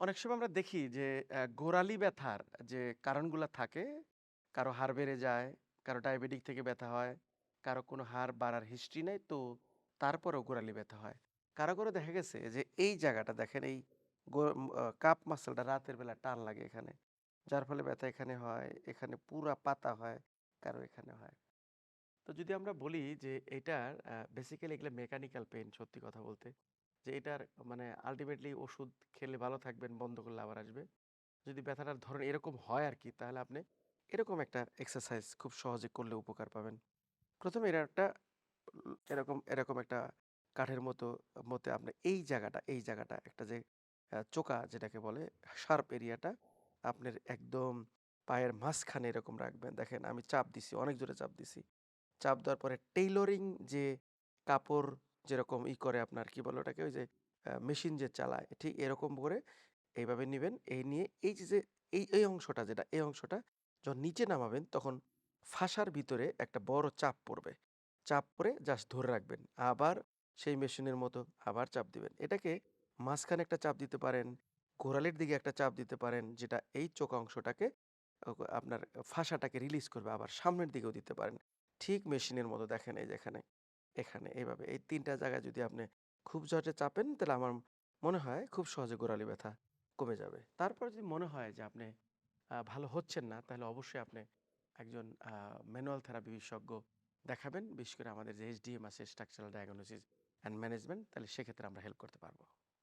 অনেক সময় আমরা দেখি যে গোড়ালি ব্যথার যে কারণগুলা থাকে, কারও হাড় বেড়ে যায়, কারও ডায়াবেটিক থেকে ব্যথা হয়, কারও কোনো হাড় বাড়ার হিস্ট্রি নাই তো তারপরেও গোড়ালি ব্যথা হয়। কারও, কারও দেখা গেছে যে এই জায়গাটা দেখেন এই কাপ মাসলটা রাতের বেলা টান লাগে এখানে। যার ফলে ব্যথা এখানে হয়, এখানে পুরা পাতা হয়, কারও এখানে হয়। তো যদি আমরা বলি যে এটার বেসিক্যালি এগুলা মেকানিক্যাল পেইন সত্যি কথা বলতে। যে এটার মানে আল্টিমেটলি ওষুধ খেলে ভালো থাকবেন, বন্ধ করলে আবার আসবে। যদি ব্যথাটার ধরেন এরকম হয় আর কি তাহলে আপনি এরকম একটা এক্সারসাইজ খুব সহজে করলে উপকার পাবেন। ১ম এ এর একটা এরকম, এরকম একটা কাঠের মতো মতে আপনি এই জায়গাটা, এই জায়গাটা একটা যে চোকা যেটাকে বলে শার্প এরিয়াটা আপনার একদম পায়ের মাঝখানে এরকম রাখবেন। দেখেন আমি চাপ দিছি, অনেক জোরে চাপ দিছি। চাপ দেওয়ার পরে টেইলরিং যে কাপড় যেরকম ই করে আপনার কি বলে ওটাকে? ওই যে মেশিন যে চালায় ঠিক এরকম করে এইভাবে নিবেন। এই নিয়ে এই যে, এই, এই অংশটা যেটা, এই অংশটা যখন নিচে নামাবেন তখন ফাসার ভিতরে একটা বড় চাপ পড়বে। চাপ পড়ে জাস্ট ধরে রাখবেন। আবার সেই মেশিনের মতো আবার চাপ দিবেন। এটাকে মাঝখানে একটা চাপ দিতে পারেন, গোড়ালির দিকে একটা চাপ দিতে পারেন যেটা এই চোকা অংশটাকে আপনার ফাঁসাটাকে রিলিজ করবে। আবার সামনের দিকেও দিতে পারেন। ঠিক মেশিনের মতো দেখেন এই যে এখানে, এইভাবে এই ৩ টা জায়গায় যদি আপনি খুব জটে চাপেন তাহলে আমার মনে হয় খুব সহজে গোড়ালি ব্যথা কমে যাবে। তারপর যদি মনে হয় যে আপনি ভালো হচ্ছেন না তাহলে অবশ্যই আপনি একজন ম্যানুয়াল থেরাপি বিশেষজ্ঞ দেখাবেন। বিশেষ করে আমাদের যে এসডিএম আছে স্ট্রাকচারাল ডায়াগনোসিস অ্যান্ড ম্যানেজমেন্ট তাহলে সেক্ষেত্রে আমরা হেল্প করতে পারব।